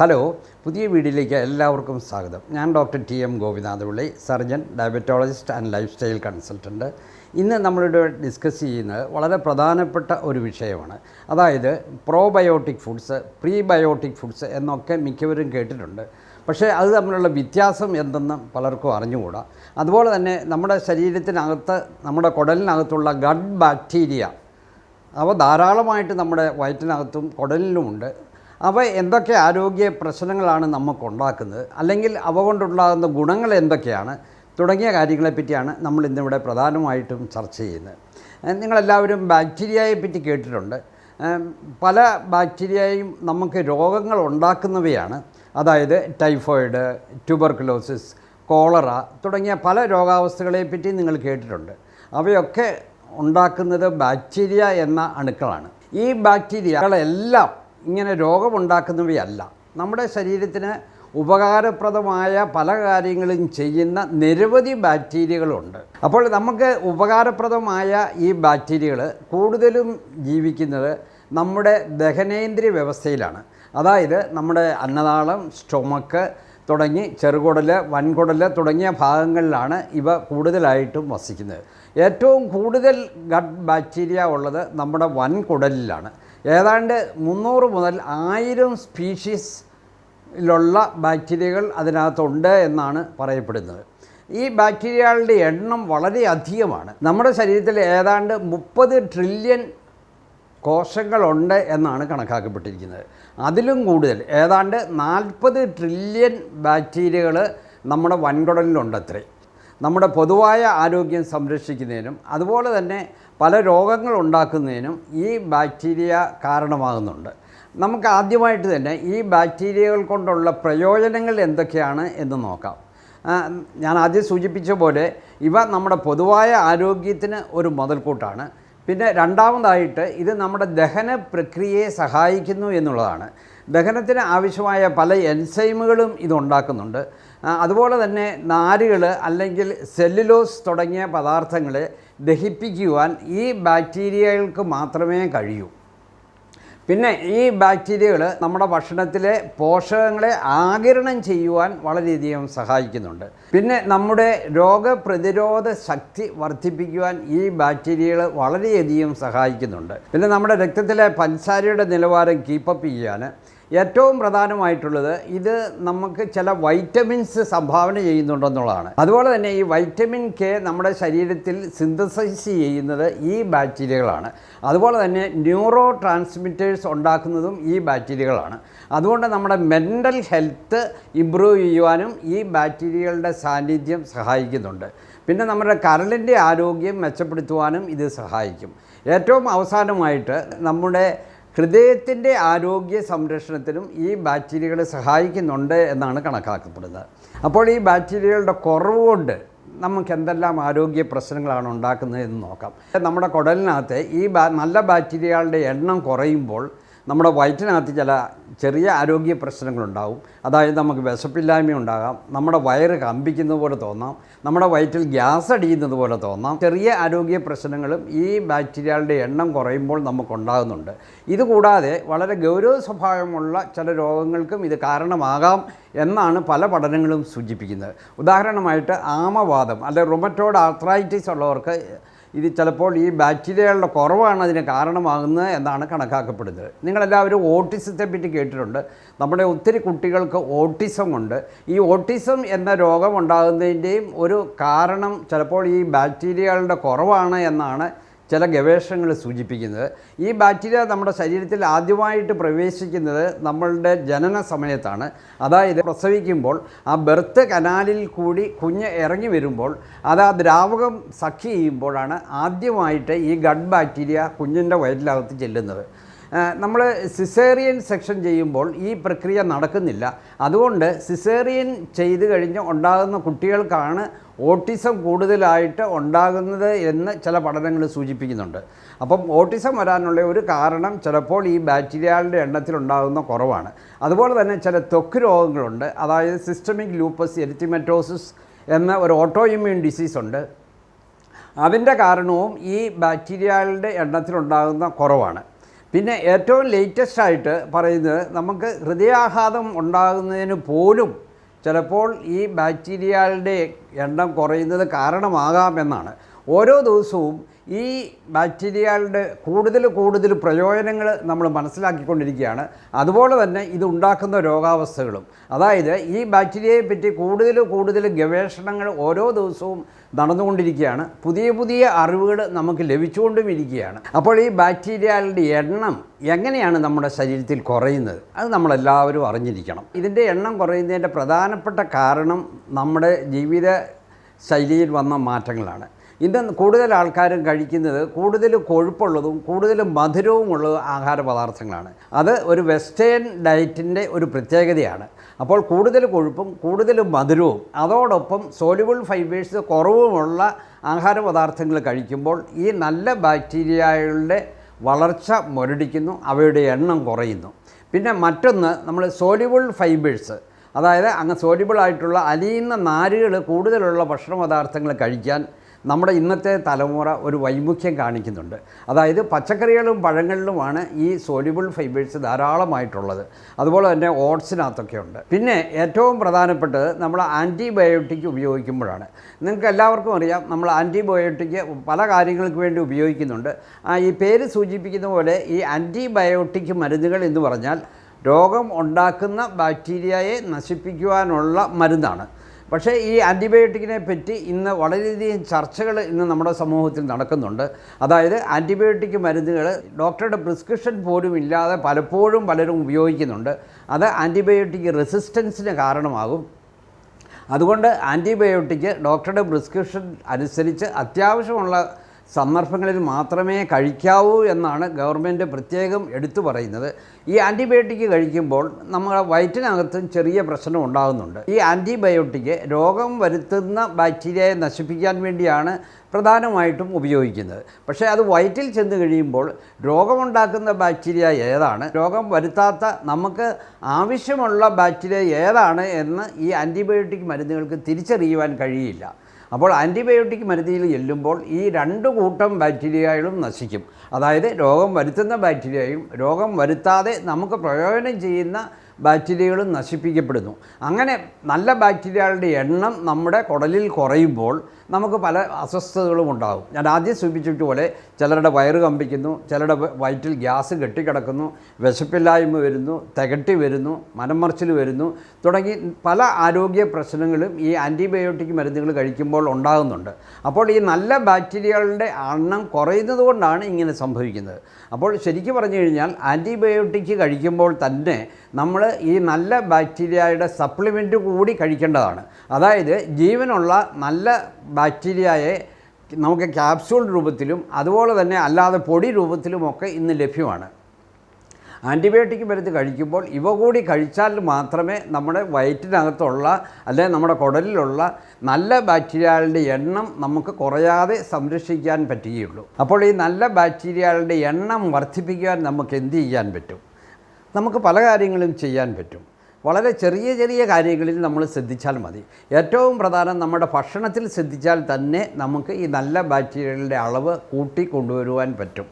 Hello പുതിയ വീഡിയോയിലേക്ക് എല്ലാവർക്കും സ്വാഗതം. ഞാൻ doctor T M Gopinathapilli surgeon diabetologist and lifestyle consultant ഇന്ന് നമ്മളിവിടെ ഡിസ്കസ് ചെയ്യുന്നത് വളരെ പ്രധാനപ്പെട്ട ഒരു വിഷയമാണ്. അതായത് പ്രോബയോട്ടിക് ഫുഡ്സ് പ്രീബയോട്ടിക് ഫുഡ്സ് എന്നൊക്കെ മിക്കവരും കേട്ടിട്ടുണ്ട്. പക്ഷേ അത് തമ്മിലുള്ള വ്യത്യാസം എന്തെന്ന് പലർക്കും അറിഞ്ഞുകൂടാ. അതുപോലെ തന്നെ നമ്മുടെ ശരീരത്തിനകത്ത് നമ്മുടെ കുടലിനകത്തുള്ള ഗഡ് ബാക്ടീരിയ അവ ധാരാളമായിട്ട് നമ്മുടെ വയറ്റിനകത്തും കുടലിലുമുണ്ട്. അവ എന്തൊക്കെ ആരോഗ്യ പ്രശ്നങ്ങളാണ് നമുക്കുണ്ടാക്കുന്നത് അല്ലെങ്കിൽ അവ കൊണ്ടുണ്ടാകുന്ന ഗുണങ്ങൾ എന്തൊക്കെയാണ്? തുടങ്ങിയ കാര്യങ്ങളെപ്പറ്റിയാണ് നമ്മൾ ഇന്നിവിടെ പ്രധാനമായിട്ടും ചർച്ച ചെയ്യുന്നത്. നിങ്ങളെല്ലാവരും ബാക്ടീരിയയെ പറ്റി കേട്ടിട്ടുണ്ട്. പല ബാക്ടീരിയയും നമുക്ക് രോഗങ്ങൾ ഉണ്ടാക്കുന്നവയാണ്. അതായത് ടൈഫോയിഡ് ട്യൂബർക്കുലോസിസ് കോളറ തുടങ്ങിയ പല രോഗാവസ്ഥകളെ പറ്റി നിങ്ങൾ കേട്ടിട്ടുണ്ട്. അവയൊക്കെ ഉണ്ടാക്കുന്നത് ബാക്ടീരിയ എന്ന അണുക്കളാണ്. ഈ ബാക്ടീരിയകളെല്ലാം ഇങ്ങനെ രോഗമുണ്ടാക്കുന്നവയല്ല. നമ്മുടെ ശരീരത്തിന് ഉപകാരപ്രദമായ പല കാര്യങ്ങളും ചെയ്യുന്ന നിരവധി ബാക്ടീരിയകളുണ്ട്. അപ്പോൾ നമുക്ക് ഉപകാരപ്രദമായ ഈ ബാക്ടീരിയകൾ കൂടുതലും ജീവിക്കുന്നത് നമ്മുടെ ദഹനേന്ദ്രിയ വ്യവസ്ഥയിലാണ്. അതായത് നമ്മുടെ അന്നനാളം സ്റ്റൊമക്ക് തുടങ്ങി ചെറുകുടൽ വൻകുടൽ തുടങ്ങിയ ഭാഗങ്ങളിലാണ് ഇവ കൂടുതലായിട്ടും വസിക്കുന്നത്. ഏറ്റവും കൂടുതൽ ഗഡ് ബാക്ടീരിയ ഉള്ളത് നമ്മുടെ വൻകുടലിലാണ്. ഏതാണ്ട് മുന്നൂറ് മുതൽ ആയിരം സ്പീഷീസ് ിലുള്ള ബാക്ടീരിയകൾ അതിനകത്തുണ്ട് എന്നാണ് പറയപ്പെടുന്നത്. ഈ ബാക്ടീരിയകളുടെ എണ്ണം വളരെ അധികമാണ്. നമ്മുടെ ശരീരത്തിൽ ഏതാണ്ട് മുപ്പത് ട്രില്യൺ കോശങ്ങളുണ്ട് എന്നാണ് കണക്കാക്കപ്പെട്ടിരിക്കുന്നത്. അതിലും കൂടുതൽ ഏതാണ്ട് നാൽപ്പത് ട്രില്യൺ ബാക്ടീരിയകൾ നമ്മുടെ വൻകുടലിലുണ്ടത്രേ നമ്മുടെ പൊതുവായ ആരോഗ്യം സംരക്ഷിക്കുന്നതിനും അതുപോലെ തന്നെ പല രോഗങ്ങൾ ഉണ്ടാക്കുന്നതിനും ഈ ബാക്ടീരിയ കാരണമാകുന്നുണ്ട്. നമുക്ക് ആദ്യമായിട്ട് തന്നെ ഈ ബാക്ടീരിയകൾ കൊണ്ടുള്ള പ്രയോജനങ്ങൾ എന്തൊക്കെയാണ് എന്ന് നോക്കാം. ഞാൻ ആദ്യം സൂചിപ്പിച്ച പോലെ ഇവ നമ്മുടെ പൊതുവായ ആരോഗ്യത്തിന് ഒരു മുതൽക്കൂട്ടാണ്. പിന്നെ രണ്ടാമതായിട്ട് ഇത് നമ്മുടെ ദഹന പ്രക്രിയയെ സഹായിക്കുന്നു എന്നുള്ളതാണ്. ദഹനത്തിന് ആവശ്യമായ പല എൻസൈമുകളും ഇതുണ്ടാക്കുന്നുണ്ട് അതുപോലെ തന്നെ നാരുകൾ അല്ലെങ്കിൽ സെല്ലുലോസ് തുടങ്ങിയ പദാർത്ഥങ്ങളെ ദഹിപ്പിക്കുവാൻ ഈ ബാക്ടീരിയകൾക്ക് മാത്രമേ കഴിയൂ. പിന്നെ ഈ ബാക്ടീരിയകൾ നമ്മുടെ ഭക്ഷണത്തിലെ പോഷകങ്ങളെ ആകിരണം ചെയ്യുവാൻ വളരെയധികം സഹായിക്കുന്നുണ്ട്. പിന്നെ നമ്മുടെ രോഗപ്രതിരോധ ശക്തി വർദ്ധിപ്പിക്കുവാൻ ഈ ബാക്ടീരിയകൾ വളരെയധികം സഹായിക്കുന്നുണ്ട്. പിന്നെ നമ്മുടെ രക്തത്തിലെ പഞ്ചസാരയുടെ നിലവാരം കീപ്പപ്പ് ചെയ്യാൻ ഏറ്റവും പ്രധാനമായിട്ടുള്ളത് ഇത് നമുക്ക് ചില വൈറ്റമിൻസ് സംഭാവന ചെയ്യുന്നുണ്ടെന്നുള്ളതാണ്. അതുപോലെ തന്നെ ഈ വൈറ്റമിൻ കെ നമ്മുടെ ശരീരത്തിൽ സിന്തസൈസ് ചെയ്യുന്നത് ഈ ബാക്ടീരിയകളാണ്. അതുപോലെ തന്നെ ന്യൂറോ ട്രാൻസ്മിറ്റേഴ്സ് ഉണ്ടാക്കുന്നതും ഈ ബാക്ടീരിയകളാണ്. അതുകൊണ്ട് നമ്മുടെ മെന്റൽ ഹെൽത്ത് ഇമ്പ്രൂവ് ചെയ്യുവാനും ഈ ബാക്ടീരിയകളുടെ സാന്നിധ്യം സഹായിക്കുന്നുണ്ട്. പിന്നെ നമ്മുടെ കരളിന്റെ ആരോഗ്യം മെച്ചപ്പെടുത്തുവാനും ഇത് സഹായിക്കും. ഏറ്റവും അവസാനമായിട്ട് നമ്മുടെ ഹൃദയത്തിന്റെ ആരോഗ്യ സംരക്ഷണത്തിനും ഈ ബാക്ടീരിയകൾ സഹായിക്കുന്നുണ്ട് എന്നാണ് കണക്കാക്കപ്പെടുന്നത്. അപ്പോൾ ഈ ബാക്ടീരിയകളുടെ കുറവ് കൊണ്ട് നമുക്ക് എന്തെല്ലാം ആരോഗ്യ പ്രശ്നങ്ങളാണ് ഉണ്ടാക്കുന്നത് എന്ന് നോക്കാം. നമ്മുടെ കുടലിനകത്ത് ഈ നല്ല ബാക്ടീരിയകളുടെ എണ്ണം കുറയുമ്പോൾ നമ്മുടെ വയറ്റിനകത്ത് ചില ചെറിയ ആരോഗ്യ പ്രശ്നങ്ങളുണ്ടാവും. അതായത് നമുക്ക് വിശപ്പില്ലായ്മ ഉണ്ടാകാം. നമ്മുടെ വയറ് കമ്പിക്കുന്നത് പോലെ തോന്നാം. നമ്മുടെ വയറ്റിൽ ഗ്യാസ് അടിയുന്നത് പോലെ തോന്നാം. ചെറിയ ആരോഗ്യ പ്രശ്നങ്ങളും ഈ ബാക്ടീരിയകളുടെ എണ്ണം കുറയുമ്പോൾ നമുക്കുണ്ടാകുന്നുണ്ട്. ഇതുകൂടാതെ വളരെ ഗൗരവ സ്വഭാവമുള്ള ചില രോഗങ്ങൾക്കും ഇത് കാരണമാകാം എന്നാണ് പല പഠനങ്ങളും സൂചിപ്പിക്കുന്നത്. ഉദാഹരണമായിട്ട് ആമവാദം അല്ലെങ്കിൽ റൊമറ്റോഡ് ആർത്രൈറ്റിസ് ഉള്ളവർക്ക് ഇത് ചിലപ്പോൾ ഈ ബാക്ടീരിയകളുടെ കുറവാണ് അതിന് കാരണമാകുന്നത് എന്നാണ് കണക്കാക്കപ്പെടുന്നത്. നിങ്ങളെല്ലാവരും ഓട്ടിസത്തെ പറ്റി കേട്ടിട്ടുണ്ട്. നമ്മുടെ ഒത്തിരി കുട്ടികൾക്ക് ഓട്ടിസം ഉണ്ട്. ഈ ഓട്ടിസം എന്ന രോഗം ഉണ്ടാകുന്നതിന്റെയും ഒരു കാരണം ചിലപ്പോൾ ഈ ബാക്ടീരിയകളുടെ കുറവാണ് എന്നാണ് ചില ഗവേഷണങ്ങൾ സൂചിപ്പിക്കുന്നത് ഈ ബാക്ടീരിയ നമ്മുടെ ശരീരത്തിൽ ആദ്യമായിട്ട് പ്രവേശിക്കുന്നത് നമ്മളുടെ ജനന സമയത്താണ്. അതായത് പ്രസവിക്കുമ്പോൾ ആ ബെർത്ത് കനാലിൽ കൂടി കുഞ്ഞ് ഇറങ്ങി വരുമ്പോൾ അത് ആ ദ്രാവകം സഖ്യ ചെയ്യുമ്പോഴാണ് ആദ്യമായിട്ട് ഈ ഗഡ് ബാക്ടീരിയ കുഞ്ഞിന്റെ വയറ്റിലകത്ത് ചെല്ലുന്നത്. നമ്മൾ സിസേറിയൻ സെക്ഷൻ ചെയ്യുമ്പോൾ ഈ പ്രക്രിയ നടക്കുന്നില്ല. അതുകൊണ്ട് സിസേറിയൻ ചെയ്തു കഴിഞ്ഞ് ഉണ്ടാകുന്ന കുട്ടികൾക്കാണ് ഓട്ടിസം കൂടുതലായിട്ട് ഉണ്ടാകുന്നത് എന്ന് ചില പഠനങ്ങൾ സൂചിപ്പിക്കുന്നുണ്ട്. അപ്പം ഓട്ടിസം വരാനുള്ള ഒരു കാരണം ചിലപ്പോൾ ഈ ബാക്ടീരിയകളുടെ എണ്ണത്തിലുണ്ടാകുന്ന കുറവാണ്. അതുപോലെ തന്നെ ചില ത്വക്ക് രോഗങ്ങളുണ്ട്. അതായത് സിസ്റ്റമിക് ലൂപ്പസ് എരിത്തിമെറ്റോസിസ് എന്ന ഒരു ഓട്ടോ ഇമ്മ്യൂൺ ഡിസീസ് ഉണ്ട്. അതിന്റെ കാരണവും ഈ ബാക്ടീരിയകളുടെ എണ്ണത്തിലുണ്ടാകുന്ന കുറവാണ്. പിന്നെ ഏറ്റവും ലേറ്റസ്റ്റ് ആയിട്ട് പറയുന്നത് നമുക്ക് ഹൃദയാഘാതം ഉണ്ടാകുന്നതിന് പോലും ചിലപ്പോൾ ഈ ബാക്ടീരിയകളുടെ എണ്ണം കുറയുന്നത് കാരണമാകാമെന്നാണ്. ഓരോ ദിവസവും ഈ ബാക്ടീരിയകളുടെ കൂടുതൽ കൂടുതൽ പ്രയോജനങ്ങൾ നമ്മൾ മനസ്സിലാക്കിക്കൊണ്ടിരിക്കുകയാണ്. അതുപോലെ തന്നെ ഇത് ഉണ്ടാക്കുന്ന രോഗാവസ്ഥകളും. അതായത് ഈ ബാക്ടീരിയയെ പറ്റി കൂടുതൽ കൂടുതൽ ഗവേഷണങ്ങൾ ഓരോ ദിവസവും നടന്നുകൊണ്ടിരിക്കുകയാണ്. പുതിയ പുതിയ അറിവുകൾ നമുക്ക് ലഭിച്ചുകൊണ്ടും ഇരിക്കുകയാണ്. അപ്പോൾ ഈ ബാക്ടീരിയകളുടെ എണ്ണം എങ്ങനെയാണ് നമ്മുടെ ശരീരത്തിൽ കുറയുന്നത്? അത് നമ്മളെല്ലാവരും അറിഞ്ഞിരിക്കണം. ഇതിന്റെ എണ്ണം കുറയുന്നതിന്റെ പ്രധാനപ്പെട്ട കാരണം നമ്മുടെ ജീവിത ശൈലിയിൽ വന്ന മാറ്റങ്ങളാണ്. ഇന്ന് കൂടുതൽ ആൾക്കാരും കഴിക്കുന്നത് കൂടുതൽ കൊഴുപ്പുള്ളതും കൂടുതൽ മധുരവുമുള്ള ആഹാര പദാർത്ഥങ്ങളാണ് അത് ഒരു വെസ്റ്റേൺ ഡയറ്റിന്റെ ഒരു പ്രത്യേകതയാണ്. അപ്പോൾ കൂടുതൽ കൊഴുപ്പും കൂടുതൽ മധുരവും അതോടൊപ്പം സോലുബിൾ ഫൈബേഴ്സ് കുറവുമുള്ള ആഹാര പദാർത്ഥങ്ങൾ കഴിക്കുമ്പോൾ ഈ നല്ല ബാക്ടീരിയകളുടെ വളർച്ച മുരടിക്കുന്നു അവയുടെ എണ്ണം കുറയുന്നു. പിന്നെ മറ്റൊന്ന് നമ്മൾ സോലുബിൾ ഫൈബേഴ്സ് അതായത് അങ്ങ് സോലുബിൾ ആയിട്ടുള്ള അലിയുന്ന നാരുകൾ കൂടുതലുള്ള ഭക്ഷണ പദാർത്ഥങ്ങൾ കഴിക്കാൻ നമ്മുടെ ഇന്നത്തെ തലമുറ ഒരു വൈമുഖ്യം കാണിക്കുന്നുണ്ട്. അതായത് പച്ചക്കറികളും പഴങ്ങളിലുമാണ് ഈ സോലിബിൾ ഫൈബേഴ്സ് ധാരാളമായിട്ടുള്ളത്. അതുപോലെ തന്നെ ഓട്സിനകത്തൊക്കെ ഉണ്ട് പിന്നെ ഏറ്റവും പ്രധാനപ്പെട്ടത് നമ്മൾ ആന്റിബയോട്ടിക് ഉപയോഗിക്കുമ്പോഴാണ്. നിങ്ങൾക്ക് എല്ലാവർക്കും അറിയാം നമ്മൾ ആന്റിബയോട്ടിക് പല കാര്യങ്ങൾക്ക് വേണ്ടി ഉപയോഗിക്കുന്നുണ്ട്. ഈ പേര് സൂചിപ്പിക്കുന്ന പോലെ ഈ ആന്റിബയോട്ടിക് മരുന്നുകൾ എന്ന് പറഞ്ഞാൽ രോഗം ഉണ്ടാക്കുന്ന ബാക്ടീരിയയെ നശിപ്പിക്കുവാനുള്ള മരുന്നാണ്. പക്ഷേ ഈ ആന്റിബയോട്ടിക്കിനെ പറ്റി ഇന്ന് വളരെയധികം ചർച്ചകൾ ഇന്ന് നമ്മുടെ സമൂഹത്തിൽ നടക്കുന്നുണ്ട്. അതായത് ആന്റിബയോട്ടിക് മരുന്നുകൾ ഡോക്ടറുടെ പ്രിസ്ക്രിപ്ഷൻ പോലും ഇല്ലാതെ പലപ്പോഴും പലരും ഉപയോഗിക്കുന്നുണ്ട്. അത് ആന്റിബയോട്ടിക് റെസിസ്റ്റൻസിന് കാരണമാകും. അതുകൊണ്ട് ആന്റിബയോട്ടിക് ഡോക്ടറുടെ പ്രിസ്ക്രിപ്ഷൻ അനുസരിച്ച് അത്യാവശ്യമുള്ള സന്ദർഭങ്ങളിൽ മാത്രമേ കഴിക്കാവൂ എന്നാണ് ഗവൺമെന്റ് പ്രത്യേകം എടുത്തു പറയുന്നത്. ഈ ആന്റിബയോട്ടിക് കഴിക്കുമ്പോൾ നമ്മുടെ വയറ്റിനകത്തും ചെറിയ പ്രശ്നം ഉണ്ടാകുന്നുണ്ട്. ഈ ആന്റിബയോട്ടിക് രോഗം വരുത്തുന്ന ബാക്ടീരിയയെ നശിപ്പിക്കാൻ വേണ്ടിയാണ് പ്രധാനമായിട്ടും ഉപയോഗിക്കുന്നത്. പക്ഷേ അത് വയറ്റിൽ ചെന്ന് കഴിയുമ്പോൾ രോഗമുണ്ടാക്കുന്ന ബാക്ടീരിയ ഏതാണ്? രോഗം വരുത്താത്ത നമുക്ക് ആവശ്യമുള്ള ബാക്ടീരിയ ഏതാണ് എന്ന് ഈ ആന്റിബയോട്ടിക് മരുന്നുകൾക്ക് തിരിച്ചറിയുവാൻ കഴിയില്ല. അപ്പോൾ ആന്റിബയോട്ടിക് മരുന്നിൽ ചെല്ലുമ്പോൾ ഈ രണ്ട് കൂട്ടം ബാക്ടീരിയകളും നശിക്കും. അതായത് രോഗം വരുത്തുന്ന ബാക്ടീരിയയും രോഗം വരുത്താതെ നമുക്ക് പ്രയോജനം ചെയ്യുന്ന ബാക്ടീരിയകളും നശിപ്പിക്കപ്പെടുന്നു. അങ്ങനെ നല്ല ബാക്ടീരിയകളുടെ എണ്ണം നമ്മുടെ കുടലിൽ കുറയുമ്പോൾ നമുക്ക് പല അസ്വസ്ഥതകളും ഉണ്ടാകും. ഞാൻ ആദ്യം സൂചിപ്പിച്ചതുപോലെ ചിലരുടെ വയറ് കമ്പിക്കുന്നു ചിലരുടെ വയറ്റിൽ ഗ്യാസ് കെട്ടിക്കിടക്കുന്നു വിശപ്പില്ലായ്മ വരുന്നു തികട്ടി വരുന്നു മനമറിച്ചിൽ വരുന്നു തുടങ്ങി പല ആരോഗ്യ പ്രശ്നങ്ങളും ഈ ആന്റിബയോട്ടിക് മരുന്നുകൾ കഴിക്കുമ്പോൾ ഉണ്ടാകുന്നുണ്ട്. അപ്പോൾ ഈ നല്ല ബാക്ടീരിയകളുടെ എണ്ണം കുറയുന്നത് കൊണ്ടാണ് ഇങ്ങനെ സംഭവിക്കുന്നത്. അപ്പോൾ ശരിക്കും പറഞ്ഞു കഴിഞ്ഞാൽ ആന്റിബയോട്ടിക് കഴിക്കുമ്പോൾ തന്നെ നമ്മൾ ഈ നല്ല ബാക്ടീരിയയുടെ സപ്ലിമെന്റ് കൂടി കഴിക്കേണ്ടതാണ്. അതായത് ജീവനുള്ള നല്ല ബാക്ടീരിയയെ നമുക്ക് ക്യാപ്സ്യൂൾ രൂപത്തിലും അതുപോലെ തന്നെ അല്ലാതെ പൊടി രൂപത്തിലുമൊക്കെ ഇന്ന് ലഭ്യമാണ്. ആന്റിബയോട്ടിക് മരുന്ന് കഴിക്കുമ്പോൾ ഇവ കൂടി കഴിച്ചാൽ മാത്രമേ നമ്മുടെ വയറ്റിനകത്തുള്ള അല്ലെങ്കിൽ നമ്മുടെ കുടലിലുള്ള നല്ല ബാക്ടീരിയകളുടെ എണ്ണം നമുക്ക് കുറയാതെ സംരക്ഷിക്കാൻ പറ്റുകയുള്ളൂ. അപ്പോൾ ഈ നല്ല ബാക്ടീരിയകളുടെ എണ്ണം വർദ്ധിപ്പിക്കാൻ നമുക്ക് എന്ത് ചെയ്യാൻ പറ്റും? നമുക്ക് പല കാര്യങ്ങളും ചെയ്യാൻ പറ്റും. വളരെ ചെറിയ ചെറിയ കാര്യങ്ങളിൽ നമ്മൾ ശ്രദ്ധിച്ചാൽ മതി. ഏറ്റവും പ്രധാനം നമ്മുടെ ഭക്ഷണത്തിൽ ശ്രദ്ധിച്ചാൽ തന്നെ നമുക്ക് ഈ നല്ല ബാക്ടീരിയകളുടെ അളവ് കൂട്ടി കൊണ്ടുവരുവാൻ പറ്റും.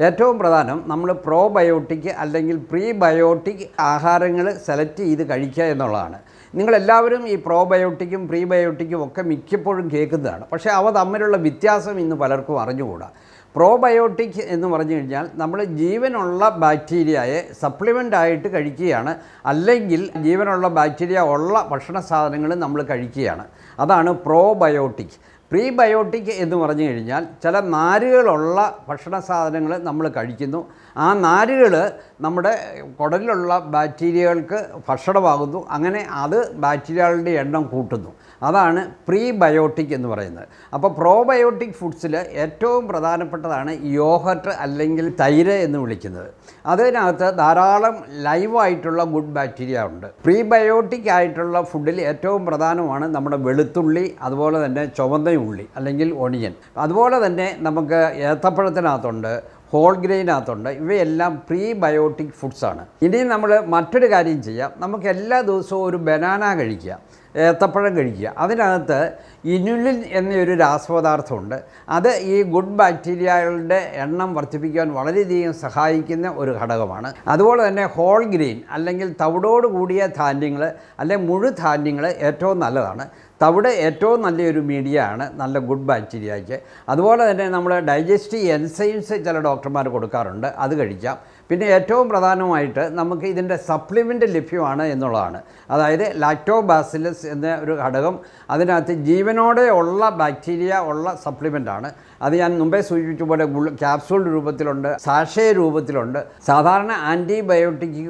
ഏറ്റവും പ്രധാനം നമ്മൾ പ്രോബയോട്ടിക് അല്ലെങ്കിൽ പ്രീബയോട്ടിക് ആഹാരങ്ങൾ സെലക്ട് ചെയ്ത് കഴിക്കുക എന്നുള്ളതാണ്. നിങ്ങളെല്ലാവരും ഈ പ്രോബയോട്ടിക്കും പ്രീബയോട്ടിക്കും ഒക്കെ മിക്കപ്പോഴും കേൾക്കുന്നതാണ്. പക്ഷേ അവ തമ്മിലുള്ള വ്യത്യാസം ഇന്ന് പലർക്കും അറിഞ്ഞുകൂടാ. പ്രോബയോട്ടിക് എന്ന് പറഞ്ഞു കഴിഞ്ഞാൽ നമ്മൾ ജീവനുള്ള ബാക്ടീരിയയെ സപ്ലിമെന്റ് ആയിട്ട് കഴിക്കുകയാണ്. അല്ലെങ്കിൽ ജീവനുള്ള ബാക്ടീരിയ ഉള്ള ഭക്ഷണ സാധനങ്ങൾ നമ്മൾ കഴിക്കുകയാണ്. അതാണ് പ്രോബയോട്ടിക്. പ്രീബയോട്ടിക് എന്ന് പറഞ്ഞു കഴിഞ്ഞാൽ ചില നാരുകളുള്ള ഭക്ഷണ സാധനങ്ങൾ നമ്മൾ കഴിക്കുന്നു. ആ നാരുകൾ നമ്മുടെ കുടലിലുള്ള ബാക്ടീരിയകൾക്ക് ഭക്ഷണമാകുന്നു. അങ്ങനെ അത് ബാക്ടീരിയകളുടെ എണ്ണം കൂട്ടുന്നു. അതാണ് പ്രീബയോട്ടിക് എന്ന് പറയുന്നത്. അപ്പോൾ പ്രോബയോട്ടിക് ഫുഡ്സിൽ ഏറ്റവും പ്രധാനപ്പെട്ടതാണ് യോഹർട്ട് അല്ലെങ്കിൽ തൈര് എന്ന് വിളിക്കുന്നത്. അതിനകത്ത് ധാരാളം ലൈവായിട്ടുള്ള ഗുഡ് ബാക്ടീരിയ ഉണ്ട്. പ്രീബയോട്ടിക് ആയിട്ടുള്ള ഫുഡിൽ ഏറ്റവും പ്രധാനമാണ് നമ്മുടെ വെളുത്തുള്ളി അതുപോലെ തന്നെ ചുവന്ന ഉള്ളി അല്ലെങ്കിൽ ഒണിയൻ. അതുപോലെ തന്നെ നമുക്ക് ഏത്തപ്പഴത്തിനകത്തുണ്ട് ഹോൾ ഗ്രെയിനകത്തുണ്ട് ഇവയെല്ലാം പ്രീ ബയോട്ടിക് ഫുഡ്സാണ്. ഇനി നമ്മൾ മറ്റൊരു കാര്യം ചെയ്യാം. നമുക്ക് എല്ലാ ദിവസവും ഒരു ബനാന കഴിക്കുക ഏത്തപ്പഴം കഴിക്കുക. അതിനകത്ത് ഇനുലിൻ എന്നൊരു രാസപദാർത്ഥമുണ്ട്. അത് ഈ ഗുഡ് ബാക്ടീരിയകളുടെ എണ്ണം വർദ്ധിപ്പിക്കാൻ വളരെയധികം സഹായിക്കുന്ന ഒരു ഘടകമാണ്. അതുപോലെ തന്നെ ഹോൾ ഗ്രെയിൻ അല്ലെങ്കിൽ തവിടോട് കൂടിയ ധാന്യങ്ങൾ അല്ലെങ്കിൽ മുഴു ധാന്യങ്ങൾ ഏറ്റവും നല്ലതാണ്. തവിട് ഏറ്റവും നല്ലൊരു മീഡിയ ആണ് നല്ല ഗുഡ് ബാക്ടീരിയയ്ക്ക് അതുപോലെ തന്നെ നമ്മൾ ഡൈജസ്റ്റീവ് എൻസൈംസ് ചില ഡോക്ടർമാർ കൊടുക്കാറുണ്ട്. അത് കഴിക്കാം. പിന്നെ ഏറ്റവും പ്രധാനമായിട്ട് നമുക്ക് ഇതിന്റെ സപ്ലിമെന്റ് ലഭ്യമാണ് എന്നുള്ളതാണ്. അതായത് ലാക്ടോബാസിലസ് എന്ന ഒരു ഘടകം അതിനകത്ത് ജീവനോടെ ഉള്ള ബാക്ടീരിയ ഉള്ള സപ്ലിമെന്റാണ്. അത് ഞാൻ മുമ്പേ സൂചിപ്പിച്ച പോലെ ക്യാപ്സൂൾ രൂപത്തിലുണ്ട് സാഷേ രൂപത്തിലുണ്ട്. സാധാരണ ആന്റിബയോട്ടിക്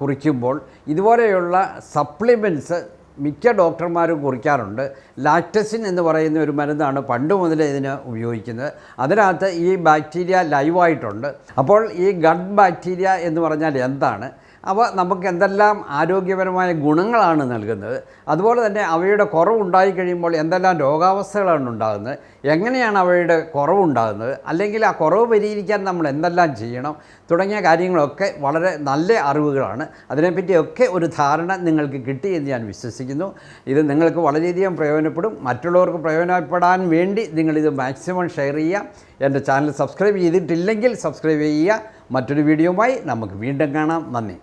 കുറിക്കുമ്പോൾ ഇതുപോലെയുള്ള സപ്ലിമെന്റ്സ് മിക്ക ഡോക്ടർമാരും കുറിക്കാറുണ്ട്. ലാക്ടസിൻ എന്ന് പറയുന്ന ഒരു മരുന്നാണ് പണ്ട് മുതൽ ഇതിന് ഉപയോഗിക്കുന്നത്. അതിനകത്ത് ഈ ബാക്ടീരിയ ലൈവായിട്ടുണ്ട്. അപ്പോൾ ഈ ഗഡ് ബാക്ടീരിയ എന്ന് പറഞ്ഞാൽ എന്താണ്? അവ നമുക്ക് എന്തെല്ലാം ആരോഗ്യപരമായ ഗുണങ്ങളാണ് നൽകുന്നത്. അതുപോലെ തന്നെ അവയുടെ കുറവുണ്ടായി കഴിയുമ്പോൾ എന്തെല്ലാം രോഗാവസ്ഥകളാണ് ഉണ്ടാകുന്നത്. എങ്ങനെയാണ് അവയുടെ കുറവുണ്ടാകുന്നത്? അല്ലെങ്കിൽ ആ കുറവ് പരിഹരിക്കാൻ നമ്മൾ എന്തെല്ലാം ചെയ്യണം? തുടങ്ങിയ കാര്യങ്ങളൊക്കെ വളരെ നല്ല അറിവുകളാണ്. അതിനെപ്പറ്റിയൊക്കെ ഒരു ധാരണ നിങ്ങൾക്ക് കിട്ടി എന്ന് ഞാൻ വിശ്വസിക്കുന്നു. ഇത് നിങ്ങൾക്ക് വളരെയധികം പ്രയോജനപ്പെടും. മറ്റുള്ളവർക്ക് പ്രയോജനപ്പെടാൻ വേണ്ടി നിങ്ങളിത് മാക്സിമം ഷെയർ ചെയ്യുക. എന്റെ ചാനൽ സബ്സ്ക്രൈബ് ചെയ്തിട്ടില്ലെങ്കിൽ സബ്സ്ക്രൈബ് ചെയ്യുക. മറ്റൊരു വീഡിയോയുമായി നമുക്ക് വീണ്ടും കാണാം. നന്ദി.